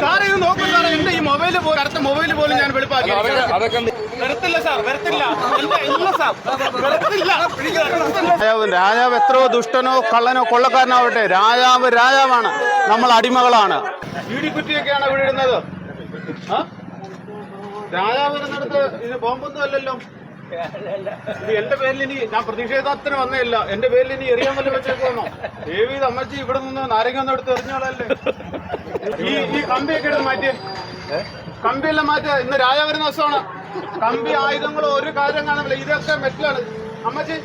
സാറേ ഇത് നോക്കൂ സാറേ എന്റെ ഈ മൊബൈൽ പോലും അടുത്ത മൊബൈൽ പോലും ഞാൻ വെളുപ്പാക്കി. വരത്തില്ല സാർ വരത്തില്ല ഇല്ല സാർ വരത്തില്ല രാജാവ് രാജാവ് എത്രയോ ദുഷ്ടനോ കള്ളനോ കൊള്ളക്കാരനാവട്ടെ. രാജാവ് രാജാവാണ്. നമ്മൾ അടിമകളാണ്. ഇടിക്കുറ്റിയൊക്കെയാണ് ഇവിടെ ഇടുന്നത്. ആ? രാജാവ് ഇരുന്നിടത്ത് ഇത് ബോംബൊന്നും അല്ലല്ലോ. ഇത് എന്റെ പേരിൽ ഇനി ഞാൻ പ്രതിഷേധത്തിന് വന്നേയില്ല. എന്റെ പേരിൽ ഇനി എറിയാൻ വല്ല വെച്ചേക്കോന്നോ ദേവി അമ്മച്ചി ഇവിടെ നിന്ന് നാരങ്ങ ഒന്നും എടുത്ത് എറിഞ്ഞോളല്ലേ ഈ ഈ കമ്പിയൊക്കെ മാറ്റി. കമ്പിയെല്ലാം മാറ്റിയ ഇന്ന് രാജ വരുന്ന ദിവസമാണ്. കമ്പി ആയുധങ്ങളോ ഒരു കാര്യം കാണുന്നില്ല. ഇതൊക്കെ മെറ്റലാണ്. അമ്മച്ചി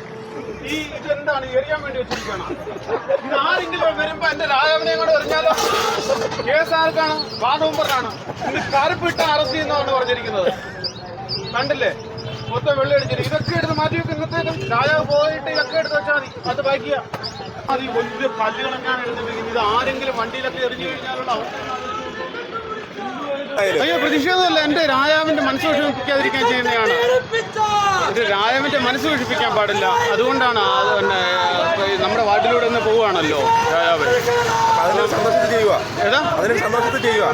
ഈ ഇതെന്താണ്? എറിയാൻ വേണ്ടി വെച്ചിരിക്കണം ഇത് ആരെങ്കിലും വരുമ്പോ എന്റെ രാജാവിനെ കൂടെ എറിഞ്ഞാലോ? കേസ് ആർക്കാണ്? വാദവുമ്പറാണ് ഇത് കറുപ്പിട്ട അറസ്റ്റ് ചെയ്യുന്നതാണ് പറഞ്ഞിരിക്കുന്നത്. കണ്ടില്ലേ? മൊത്തം വെള്ളം അടിച്ചിട്ട്. ഇതൊക്കെ എടുത്ത് മാറ്റി വെക്കുന്നത്തേക്കും രാജാവ് പോയിട്ട് ഇതൊക്കെ എടുത്ത് വെച്ചാൽ മതി. അത് ബാക്കിയ അത് ഈ വലിയ എടുത്ത് വെക്കുന്നത് ഇത് ആരെങ്കിലും വണ്ടിയിലൊക്കെ എറിഞ്ഞു കഴിഞ്ഞാലുള്ള അയ്യോ പ്രതിഷേധമല്ല എന്റെ രാജാവിന്റെ മനസ്സ് വിഷമിപ്പിക്കാതിരിക്കാൻ ചെയ്യുന്നതാണ്. ഇത് രാജാവിന്റെ മനസ്സ് വിഷമിപ്പിക്കാൻ പാടില്ല. അതുകൊണ്ടാണ് അത് പിന്നെ നമ്മുടെ വാർഡിലൂടെ ഒന്ന് പോവുകയാണല്ലോ.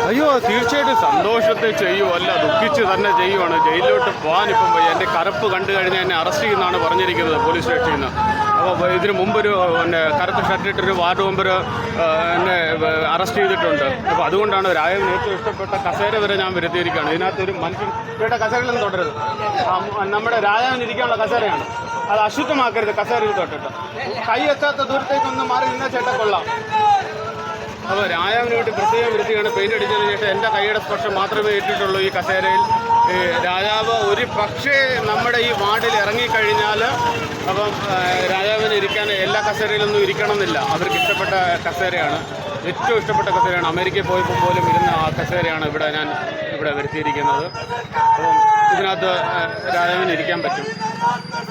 അയ്യോ തീർച്ചയായിട്ടും സന്തോഷത്തെ ചെയ്യുമല്ല ദുഃഖിച്ച് തന്നെ ചെയ്യുവാണ്. ജയിലിലോട്ട് പോകാൻ ഇപ്പം എന്റെ എന്റെ കറുപ്പ് കണ്ടു കഴിഞ്ഞാൽ എന്നെ അറസ്റ്റ് ചെയ്യുന്നതാണ് പറഞ്ഞിരിക്കുന്നത് പോലീസ് സ്റ്റേഷനിൽ നിന്ന്. അപ്പോൾ ഇതിന് മുമ്പൊരു പിന്നെ കറുത്ത ഷർട്ടിട്ടൊരു വാർഡ് മെമ്പർ എന്നെ അറസ്റ്റ് ചെയ്തിട്ടുണ്ട്. അപ്പോൾ അതുകൊണ്ടാണ് രാജവിന് ഏറ്റവും ഇഷ്ടപ്പെട്ട കസേര വരെ ഞാൻ വരുത്തിയിരിക്കുകയാണ്. ഇതിനകത്ത് ഒരു മനുഷ്യൻ ഇവിടെ കസേരയിലൊന്നും തുടരുത്. ആ, നമ്മുടെ രാജാവിന് ഇരിക്കാനുള്ള കസേരയാണ്. അത് അശുദ്ധമാക്കരുത് കസേരയിൽ തൊട്ടിട്ട്. കൈ എത്താത്ത ദൂരത്തേക്കൊന്ന് മാറി നിന്ന ചേട്ട കൊള്ളാം. അപ്പോൾ രാജാവിന് വേണ്ടി പ്രത്യേകം വൃത്തിയാണ് പെയിന്റ് അടിച്ചതിന് ശേഷം എന്റെ കൈയുടെ സ്പർശം മാത്രമേ ഏറ്റിട്ടുള്ളൂ ഈ കസേരയിൽ. രാജാവ് ഒരു പക്ഷേ നമ്മുടെ ഈ വാർഡിൽ ഇറങ്ങിക്കഴിഞ്ഞാൽ അപ്പം രാജാവിന് ഇരിക്കാൻ എല്ലാ കസേരയിലൊന്നും ഇരിക്കണമെന്നില്ല. അവർക്ക് ഇഷ്ടപ്പെട്ട കസേരയാണ്. ഏറ്റവും ഇഷ്ടപ്പെട്ട കസേരയാണ്. അമേരിക്കയിൽ പോയപ്പോൾ പോലും ഇരുന്ന ആ കസേരയാണ് ഇവിടെ ഞാൻ ഇവിടെ വരുത്തിയിരിക്കുന്നത്. അപ്പം ഇതിനകത്ത് രാജാവിന് ഇരിക്കാൻ പറ്റും.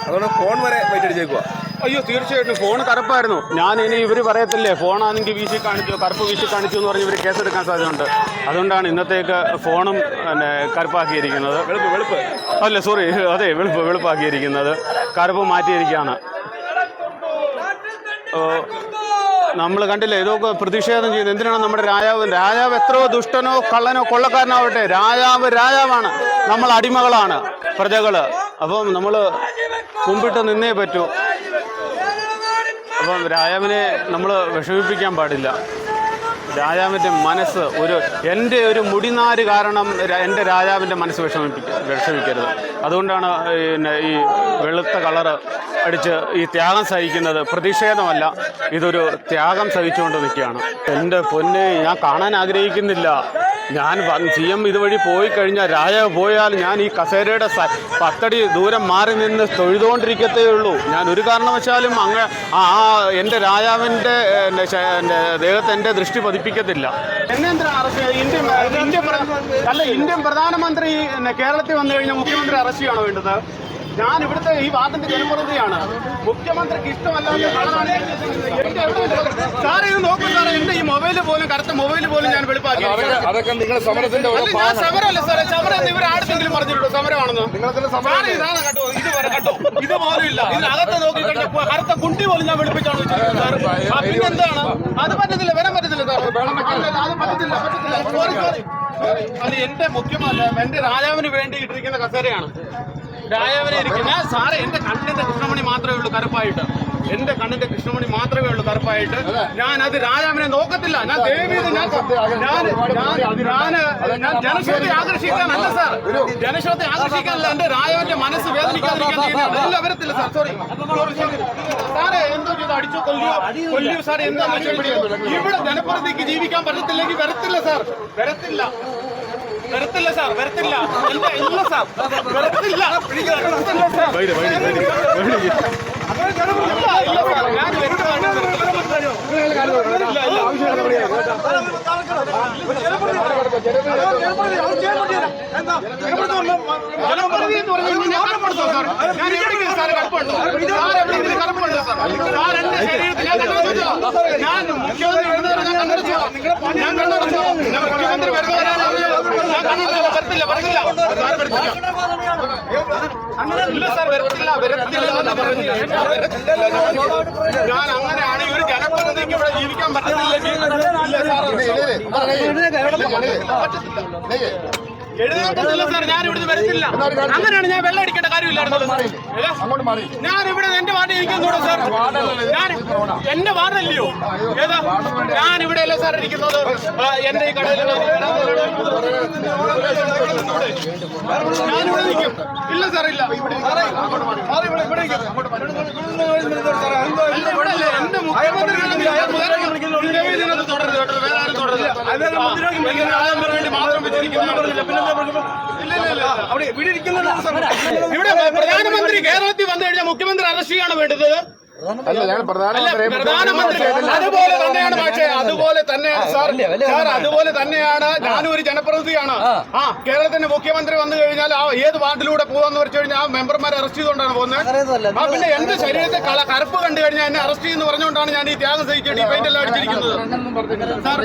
അതുകൊണ്ട് ഫോൺ വരെ വെയിറ്റടിച്ചേക്കുക അയ്യോ തീർച്ചയായിട്ടും ഫോൺ കറുപ്പായിരുന്നു. ഞാൻ ഇനി ഇവർ പറയത്തില്ലേ ഫോണാണെങ്കിൽ വീശി കാണിച്ചു കറുപ്പ് വീശി കാണിച്ചു എന്ന് പറഞ്ഞ് ഇവർ കേസെടുക്കാൻ സാധ്യതയുണ്ട്. അതുകൊണ്ടാണ് ഇന്നത്തേക്ക് ഫോണും പിന്നെ കറുപ്പാക്കിയിരിക്കുന്നത്. വെളുപ്പ് വെളുപ്പ്. അല്ല സോറി അതെ വെളുപ്പ് വെളുപ്പാക്കിയിരിക്കുന്നത്. കറുപ്പ് മാറ്റിയിരിക്കുകയാണ്. നമ്മൾ കണ്ടില്ലേ ഇതൊക്കെ പ്രതിഷേധം ചെയ്യുന്നത് എന്തിനാണ് നമ്മുടെ രാജാവ്? രാജാവ് എത്രയോ ദുഷ്ടനോ കള്ളനോ കൊള്ളക്കാരനാവട്ടെ. രാജാവ് രാജാവാണ്. നമ്മൾ അടിമകളാണ് പ്രജകൾ. അപ്പം നമ്മൾ മുമ്പിട്ട് നിന്നേ പറ്റൂ. അപ്പം രാജാവിനെ നമ്മൾ വിഷമിപ്പിക്കാൻ പാടില്ല. രാജാവിന്റെ മനസ്സ് ഒരു എന്റെ ഒരു മുടിനാര് കാരണം എന്റെ രാജാവിന്റെ മനസ്സ് വിഷമിപ്പിക്ക വിഷമിക്കരുത്. അതുകൊണ്ടാണ് പിന്നെ ഈ വെളുത്ത കളറ് അടിച്ച് ഈ ത്യാഗം സഹിക്കുന്നത് പ്രതിഷേധമല്ല. ഇതൊരു ത്യാഗം സഹിച്ചുകൊണ്ട് നിൽക്കുകയാണ്. എന്റെ പൊന്നെ ഞാൻ കാണാൻ ആഗ്രഹിക്കുന്നില്ല. ഞാൻ സി എം ഇതുവഴി പോയി കഴിഞ്ഞാൽ രാജാവ് പോയാൽ ഞാൻ ഈ കസേരയുടെ പത്തടി ദൂരം മാറി നിന്ന് തൊഴുതുകൊണ്ടിരിക്കത്തേ ഉള്ളൂ ഞാൻ ഒരു കാരണവശാലും അങ്ങ് ആ എന്റെ രാജാവിന്റെ എന്റെ ദേഹത്ത് എന്റെ ദൃഷ്ടി ഇന്ത്യൻ അല്ല ഇന്ത്യൻ പ്രധാനമന്ത്രി കേരളത്തിൽ വന്നു കഴിഞ്ഞാൽ മുഖ്യമന്ത്രി അറസ്റ്റ് ചെയ്യണോ വേണ്ടത്? ഞാൻ ഇവിടുത്തെ ഈ വാർഡിന്റെ ജനപ്രതിനിധിയാണ്. മുഖ്യമന്ത്രിക്ക് ഇഷ്ടമല്ലാത്ത ആളാണ് എന്റെ എവിടെ- സാറേ ഇത് നോക്കൂ സാറേ എന്റെ ഈ മൊബൈൽ പോലും കറുത്ത മൊബൈൽ പോലും ഞാൻ വെളിപ്പാക്കി. അതൊക്കെ നിങ്ങൾ സമരത്തിന്റെ ഞാൻ. സമരമല്ല സാറേ സമരം എന്ന് ഇവർ ആടുത്തെങ്കിലും പറഞ്ഞിട്ടുണ്ടോ? സമരമാണെന്ന്? സാറേ ഇതാണ് കേട്ടോ ഇത് വരെ കേട്ടോ. ഇത് പോലും ഇല്ല ഇതിനകത്ത് നോക്കി കഴിഞ്ഞപ്പോ കറുത്ത കുണ്ടി പോലും ഞാൻ വെളുപ്പിച്ചാണ് വെച്ചിരിക്കുന്നത് പിന്നെന്താണ് അത് പറ്റത്തില്ല വരാൻ പറ്റത്തില്ല സാർ അത് പറ്റത്തില്ല പറ്റത്തില്ല. സോറി സോറി അത് എന്റെ മുഖ്യമല്ല എന്റെ രാജാവിന് വേണ്ടി ഇട്ടിരിക്കുന്ന കസേരയാണ്. രാജാവിനെ ഇരിക്കുന്ന സാറേ എന്റെ കണ്ണിന്റെ കൃഷ്ണമണി മാത്രമേ ഉള്ളൂ കറുപ്പായിട്ട്. എന്റെ കണ്ണിന്റെ കൃഷ്ണമണി മാത്രമേ ഉള്ളൂ കറുപ്പായിട്ട്. ഞാൻ അത് രാജാവിനെ നോക്കത്തില്ല. ഞാൻ ദേവീത് ഞാൻ ഞാൻ ജനശ്രദ്ധ ആകർഷിക്കാനല്ല സാർ. ജനശ്രദ്ധ ആകർഷിക്കാനല്ല എന്റെ രാജാവിന്റെ മനസ്സ് വേദനിക്കാതിരിക്കാൻ വരത്തില്ല സാർ. സോറി സോറി എന്തോ ചെയ്ത് അടിച്ചു കൊല്ലിയോ കൊല്ലിയോ സാർ എന്താ ഇവിടെ ജനപ്രതിക്ക് ജീവിക്കാൻ പറ്റത്തില്ലെങ്കിൽ വരത്തില്ല സാർ. വരത്തില്ല. വരത്തില്ല സാർ. വരത്തില്ല. എന്താ ഇല്ല സാർ. വരത്തില്ല. വരത്തില്ല സാർ ഇല്ല, ഇല്ല സാർ. ഞാൻ വരുന്നതാണ് ഇല്ല, ഇല്ല. ജനപ്രതിനിധി എന്ന് പറഞ്ഞു കഴിഞ്ഞാൽ ഞാൻ കടപ്പെടുത്തോ സാർ? ഞാൻ എവിടെയെങ്കിലും സാർ കടപ്പുണ്ടോ? സാർ എവിടെയെങ്കിലും കടപ്പുണ്ടോ സാർ? സാർ എന്റെ ശരീരത്തിൽ ഞാൻ കണ്ണടച്ചോ? ഞാൻ മുഖ്യമന്ത്രി ഞാൻ? ഞാൻ മുഖ്യമന്ത്രി വരുന്നവരാണ് ഞാൻ കണ്ടില്ല പറഞ്ഞില്ല വരത്തില്ല. വരത്തില്ല. ഇല്ല സാർ വരത്തില്ല വരത്തില്ല ഞാൻ അങ്ങനെയാണ് ഒരു ജനപ്രതിനിധിക്ക് ഇവിടെ ജീവിക്കാൻ പറ്റത്തില്ല. ഇല്ല സാർ ഞാൻ ഇവിടുന്ന് വരത്തില്ല. അങ്ങനെയാണ് ഞാൻ വെള്ളം അടിക്കേണ്ട കാര്യമില്ലായിരുന്നു. ഏതാ? ഞാൻ ഇവിടെ എന്റെ വാർഡ് ഇരിക്കുന്നൂടെ സാർ. ഞാൻ എന്റെ വാർഡല്ലയോ? ഏതാ? ഞാൻ ഇവിടെ അല്ലേ സാർ ഇരിക്കുന്നത്. എന്റെ ഈ കടയിൽ ഞാൻ ഇവിടെ നിൽക്കും. ഇല്ല സാർ ഇല്ല. ഇവിടെ എന്റെ മുഖ്യമന്ത്രി കേട്ടോ. വേറെ ആരും വേണ്ടി മാത്രം പ്രധാനമന്ത്രി കേരളത്തിൽ വന്നു കഴിഞ്ഞാൽ മുഖ്യമന്ത്രി അറസ്റ്റ് ചെയ്യാണ് വേണ്ടത്. അല്ല ഞങ്ങൾ പ്രധാനമന്ത്രി പ്രധാനമന്ത്രി അതുപോലെ തന്നെയാണ് പക്ഷേ അതുപോലെ തന്നെയാണ് സാർ സാർ അതുപോലെ തന്നെയാണ് ഞാനും ഒരു ജനപ്രതിനിധിയാണ് ആ കേരളത്തിന്റെ മുഖ്യമന്ത്രി വന്നു കഴിഞ്ഞാൽ ആ ഏത് വാർഡിലൂടെ പോവാന്ന് വെച്ച് കഴിഞ്ഞാൽ ആ മെമ്പർമാരെ അറസ്റ്റ് ചെയ്തുകൊണ്ടാണ് പോകുന്നത് ആ പിന്നെ എന്റെ ശരീരത്തെ കള കറുപ്പ് കണ്ടു കഴിഞ്ഞാൽ എന്നെ അറസ്റ്റ് ചെയ്യുന്നു പറഞ്ഞുകൊണ്ടാണ് ഞാൻ ഈ ത്യാഗം സഹിച്ചിട്ട് ഈ പെയിന്റ് എല്ലാം അടിച്ചിരിക്കുന്നത് സാർ,